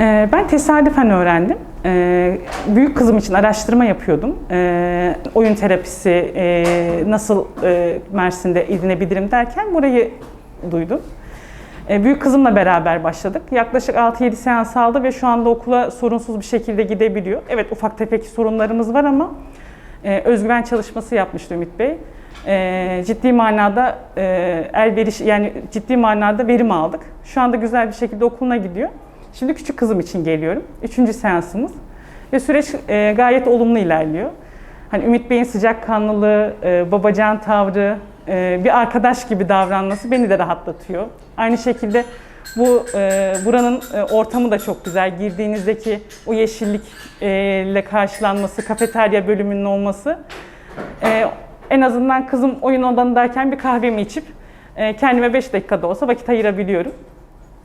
Ee, Ben tesadüfen öğrendim. Ee, Büyük kızım için araştırma yapıyordum. Ee, Oyun terapisi e, nasıl e, Mersin'de edinebilirim derken burayı duydum. Büyük kızımla beraber başladık. Yaklaşık 6-7 seans aldı ve şu anda okula sorunsuz bir şekilde gidebiliyor. Evet ufak tefek sorunlarımız var ama e, özgüven çalışması yapmıştı Ümit Bey. Ciddi manada e, el veriş yani ciddi manada verim aldık. Şu anda güzel bir şekilde okuluna gidiyor. Şimdi küçük kızım için geliyorum. Üçüncü seansımız. Ve süreç e, gayet olumlu ilerliyor. Hani Ümit Bey'in sıcakkanlılığı, e, babacan tavrı, e, bir arkadaş gibi davranması beni de rahatlatıyor. Aynı şekilde bu e, buranın e, ortamı da çok güzel. Girdiğinizdeki o yeşillikle karşılanması, kafeterya bölümünün olması. E, en azından kızım oyun odasındayken bir kahvemi içip e, kendime 5 dakikada olsa vakit ayırabiliyorum.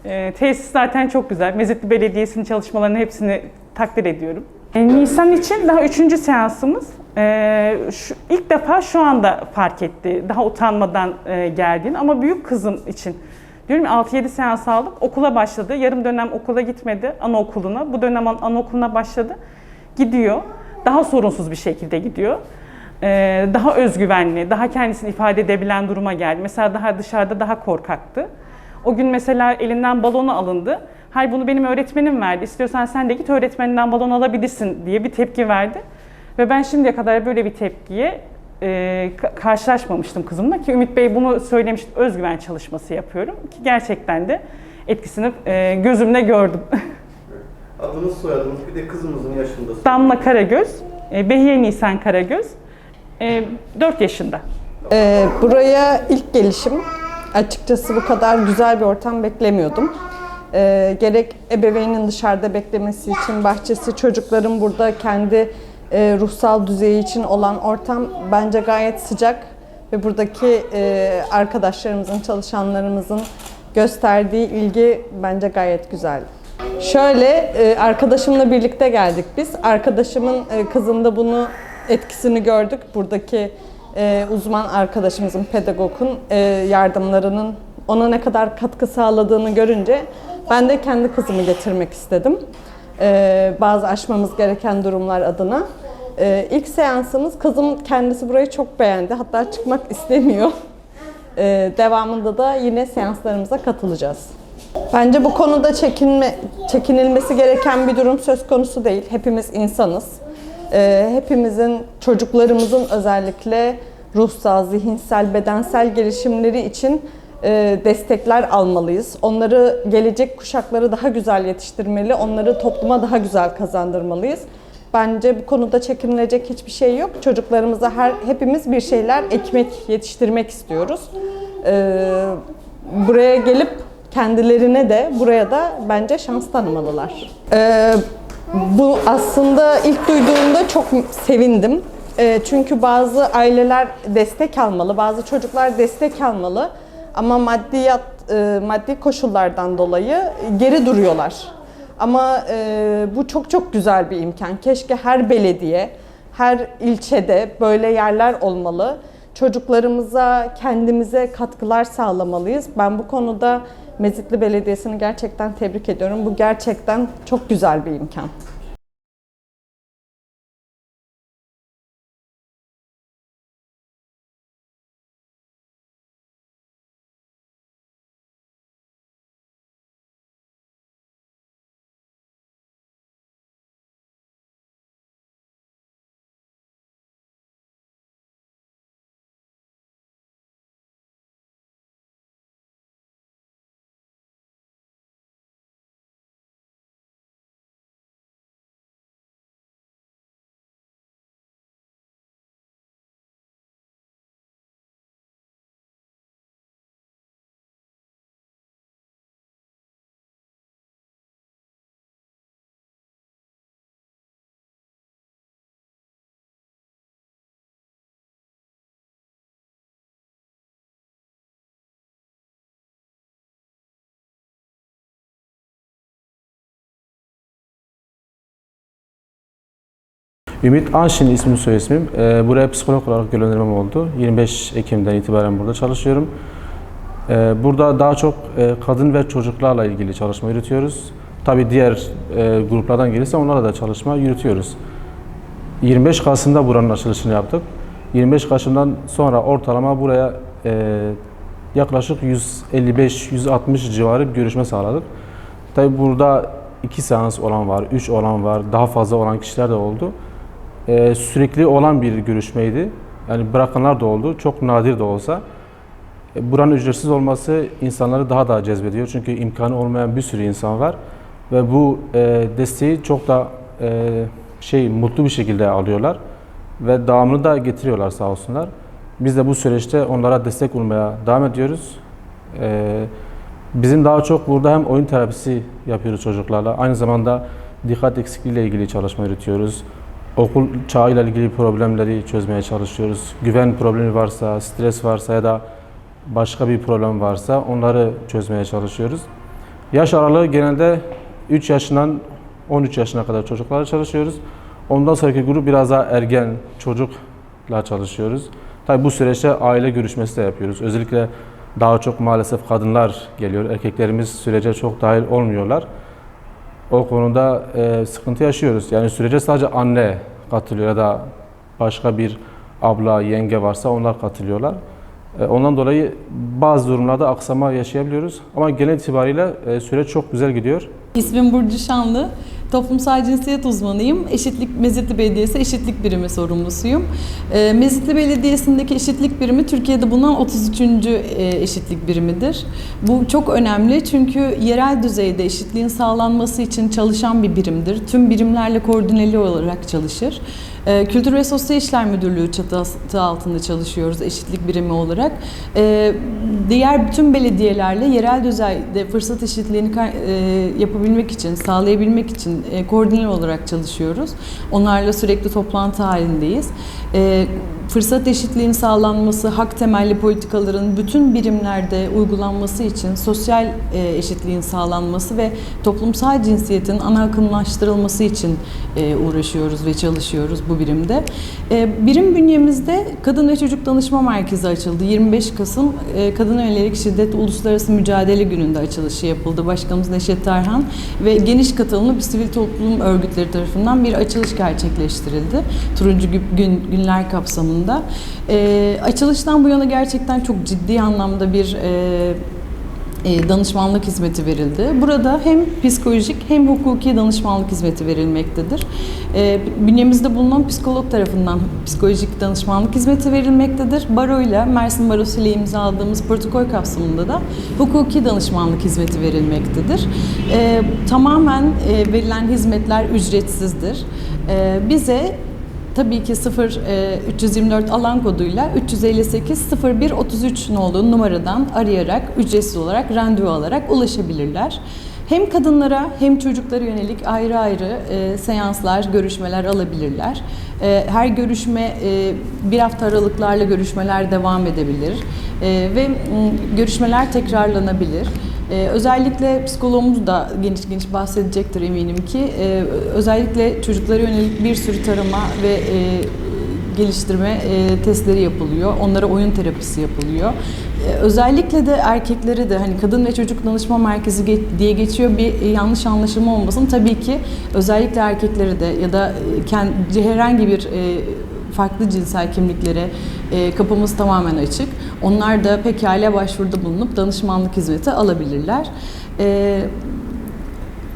E, tesis zaten çok güzel. Mezitli Belediyesi'nin çalışmalarının hepsini takdir ediyorum. E, Nisan için daha üçüncü seansımız. E, şu, ilk defa şu anda fark etti. Daha utanmadan e, geldiğini ama büyük kızım için diyorum ya 6-7 seans aldık. Okula başladı. Yarım dönem okula gitmedi anaokuluna. Bu dönem an- anaokuluna başladı. Gidiyor. Daha sorunsuz bir şekilde gidiyor. E, daha özgüvenli, daha kendisini ifade edebilen duruma geldi. Mesela daha dışarıda daha korkaktı. O gün mesela elinden balonu alındı. Hayır bunu benim öğretmenim verdi. İstiyorsan sen de git öğretmeninden balon alabilirsin diye bir tepki verdi. Ve ben şimdiye kadar böyle bir tepkiye e, ka- karşılaşmamıştım kızımla ki Ümit Bey bunu söylemişti. Özgüven çalışması yapıyorum ki gerçekten de etkisini e, gözümle gördüm. Adınız soyadınız bir de kızımızın yaşındasınız. Damla Karagöz, e, Behiye Nisan Karagöz, e, 4 yaşında. Ee, buraya ilk gelişim açıkçası bu kadar güzel bir ortam beklemiyordum. Ee, gerek ebeveynin dışarıda beklemesi için bahçesi, çocukların burada kendi e, ruhsal düzeyi için olan ortam bence gayet sıcak ve buradaki e, arkadaşlarımızın, çalışanlarımızın gösterdiği ilgi bence gayet güzel. Şöyle e, arkadaşımla birlikte geldik biz. Arkadaşımın e, kızında bunu etkisini gördük. Buradaki e, uzman arkadaşımızın, pedagogun e, yardımlarının ona ne kadar katkı sağladığını görünce ben de kendi kızımı getirmek istedim. E, bazı aşmamız gereken durumlar adına. E, ilk seansımız kızım kendisi burayı çok beğendi. Hatta çıkmak istemiyor. E, devamında da yine seanslarımıza katılacağız. Bence bu konuda çekinme, çekinilmesi gereken bir durum söz konusu değil. Hepimiz insanız. Ee, hepimizin, çocuklarımızın özellikle ruhsal, zihinsel, bedensel gelişimleri için e, destekler almalıyız. Onları, gelecek kuşakları daha güzel yetiştirmeli, onları topluma daha güzel kazandırmalıyız. Bence bu konuda çekinilecek hiçbir şey yok. Çocuklarımıza her hepimiz bir şeyler ekmek yetiştirmek istiyoruz. Ee, buraya gelip kendilerine de buraya da bence şans tanımalılar. Ee, bu aslında ilk duyduğumda çok sevindim. Ee, çünkü bazı aileler destek almalı, bazı çocuklar destek almalı ama maddiyat, e, maddi koşullardan dolayı geri duruyorlar. Ama e, bu çok çok güzel bir imkan. Keşke her belediye, her ilçede böyle yerler olmalı. Çocuklarımıza, kendimize katkılar sağlamalıyız. Ben bu konuda Mezitli Belediyesi'ni gerçekten tebrik ediyorum. Bu gerçekten çok güzel bir imkan. Ümit Anşin ismim soy ismim. Ee, buraya psikolog olarak yönlendirmem oldu. 25 Ekim'den itibaren burada çalışıyorum. Ee, burada daha çok e, kadın ve çocuklarla ilgili çalışma yürütüyoruz. Tabii diğer e, gruplardan gelirse onlarla da çalışma yürütüyoruz. 25 Kasım'da buranın açılışını yaptık. 25 Kasım'dan sonra ortalama buraya e, yaklaşık 155-160 civarı bir görüşme sağladık. Tabii burada 2 seans olan var, 3 olan var, daha fazla olan kişiler de oldu. E, sürekli olan bir görüşmeydi. Yani bırakanlar da oldu, çok nadir de olsa. E, Buranın ücretsiz olması insanları daha da cezbediyor. Çünkü imkanı olmayan bir sürü insan var. Ve bu e, desteği çok da e, şey mutlu bir şekilde alıyorlar. Ve devamını da getiriyorlar sağ olsunlar. Biz de bu süreçte onlara destek olmaya devam ediyoruz. E, bizim daha çok burada hem oyun terapisi yapıyoruz çocuklarla. Aynı zamanda dikkat eksikliğiyle ilgili çalışma yürütüyoruz. Okul çağıyla ilgili problemleri çözmeye çalışıyoruz. Güven problemi varsa, stres varsa ya da başka bir problem varsa onları çözmeye çalışıyoruz. Yaş aralığı genelde 3 yaşından 13 yaşına kadar çocuklarla çalışıyoruz. Ondan sonraki grup biraz daha ergen çocukla çalışıyoruz. Tabii bu süreçte aile görüşmesi de yapıyoruz. Özellikle daha çok maalesef kadınlar geliyor. Erkeklerimiz sürece çok dahil olmuyorlar. O konuda e, sıkıntı yaşıyoruz. Yani sürece sadece anne katılıyor ya da başka bir abla, yenge varsa onlar katılıyorlar. E, Ondan dolayı bazı durumlarda aksama yaşayabiliyoruz. Ama genel itibariyle e, süreç çok güzel gidiyor. İsmim Burcu Şanlı. Toplumsal cinsiyet uzmanıyım. Eşitlik Mezitli Belediyesi Eşitlik Birimi sorumlusuyum. E, Mezitli Belediyesi'ndeki eşitlik birimi Türkiye'de bulunan 33. e, eşitlik birimidir. Bu çok önemli çünkü yerel düzeyde eşitliğin sağlanması için çalışan bir birimdir. Tüm birimlerle koordineli olarak çalışır. E, Kültür ve Sosyal İşler Müdürlüğü çatısı altında çalışıyoruz eşitlik birimi olarak. E, Diğer bütün belediyelerle yerel düzeyde fırsat eşitliğini e, yapabilmek için, sağlayabilmek için e, koordineli olarak çalışıyoruz. Onlarla sürekli toplantı halindeyiz. E, Fırsat eşitliğinin sağlanması, hak temelli politikaların bütün birimlerde uygulanması için sosyal e, eşitliğin sağlanması ve toplumsal cinsiyetin ana akımlaştırılması için e, uğraşıyoruz ve çalışıyoruz bu birimde. E, Birim bünyemizde Kadın ve Çocuk Danışma Merkezi açıldı. 25 Kasım e, Kadına Yönelik Şiddet Uluslararası Mücadele Günü'nde açılışı yapıldı. Başkanımız Neşet Tarhan ve geniş katılımlı bir sivil toplum örgütleri tarafından bir açılış gerçekleştirildi. Turuncu Gü- Gün, Günler kapsamında. E, açılıştan bu yana gerçekten çok ciddi anlamda bir e, e, danışmanlık hizmeti verildi. Burada hem psikolojik hem hukuki danışmanlık hizmeti verilmektedir. E, Bünyemizde bulunan psikolog tarafından psikolojik danışmanlık hizmeti verilmektedir. Baro ile Mersin Barosu ile imzaladığımız protokol kapsamında da hukuki danışmanlık hizmeti verilmektedir. E, Tamamen e, verilen hizmetler ücretsizdir. Bize Tabii ki 0 e, 324 alan koduyla 358 01 33 nolu numaradan arayarak ücretsiz olarak randevu alarak ulaşabilirler. Hem kadınlara hem çocuklara yönelik ayrı ayrı e, seanslar, görüşmeler alabilirler. E, her görüşme e, bir hafta aralıklarla görüşmeler devam edebilir E, ve m, görüşmeler tekrarlanabilir. Ee, özellikle psikologumuz da geniş geniş bahsedecektir eminim ki. Ee, özellikle çocuklara yönelik bir sürü tarama ve e, geliştirme e, testleri yapılıyor. Onlara oyun terapisi yapılıyor. Ee, özellikle de erkekleri de hani kadın ve çocuk danışma merkezi ge- diye geçiyor bir e, yanlış anlaşılma olmasın. Tabii ki özellikle erkekleri de ya da e, kendi herhangi bir e, farklı cinsel kimliklere e, kapımız tamamen açık. Onlar da pekala başvuruda bulunup danışmanlık hizmeti alabilirler. E,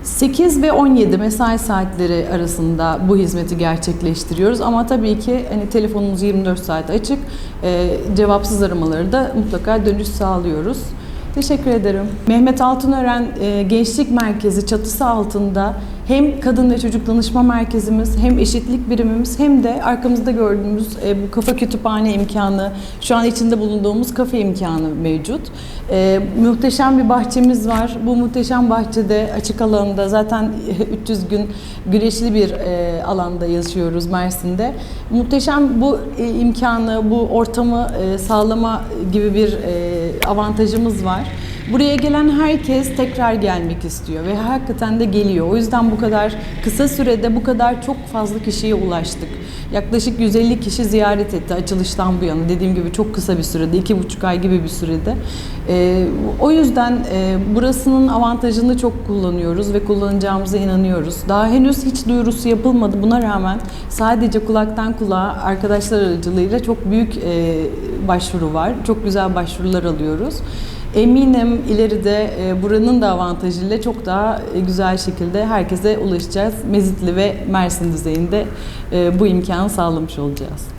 8 ve 17 mesai saatleri arasında bu hizmeti gerçekleştiriyoruz ama tabii ki hani telefonumuz 24 saat açık. E, cevapsız aramaları da mutlaka dönüş sağlıyoruz. Teşekkür ederim. Mehmet Altınören e, Gençlik Merkezi çatısı altında hem kadın ve çocuk danışma merkezimiz hem eşitlik birimimiz hem de arkamızda gördüğümüz e, bu kafa kütüphane imkanı, şu an içinde bulunduğumuz kafe imkanı mevcut. E, muhteşem bir bahçemiz var. Bu muhteşem bahçede açık alanda zaten 300 gün güneşli bir e, alanda yaşıyoruz Mersin'de. Muhteşem bu e, imkanı, bu ortamı e, sağlama gibi bir e, avantajımız var. Buraya gelen herkes tekrar gelmek istiyor ve hakikaten de geliyor. O yüzden bu kadar kısa sürede bu kadar çok fazla kişiye ulaştık. Yaklaşık 150 kişi ziyaret etti açılıştan bu yana. Dediğim gibi çok kısa bir sürede, iki buçuk ay gibi bir sürede. Ee, o yüzden e, burasının avantajını çok kullanıyoruz ve kullanacağımıza inanıyoruz. Daha henüz hiç duyurusu yapılmadı. Buna rağmen sadece kulaktan kulağa arkadaşlar aracılığıyla çok büyük e, başvuru var. Çok güzel başvurular alıyoruz. Eminim ileride e, buranın da avantajıyla çok daha e, güzel şekilde herkese ulaşacağız. Mezitli ve Mersin düzeyinde e, bu imkanı sağlamış olacağız.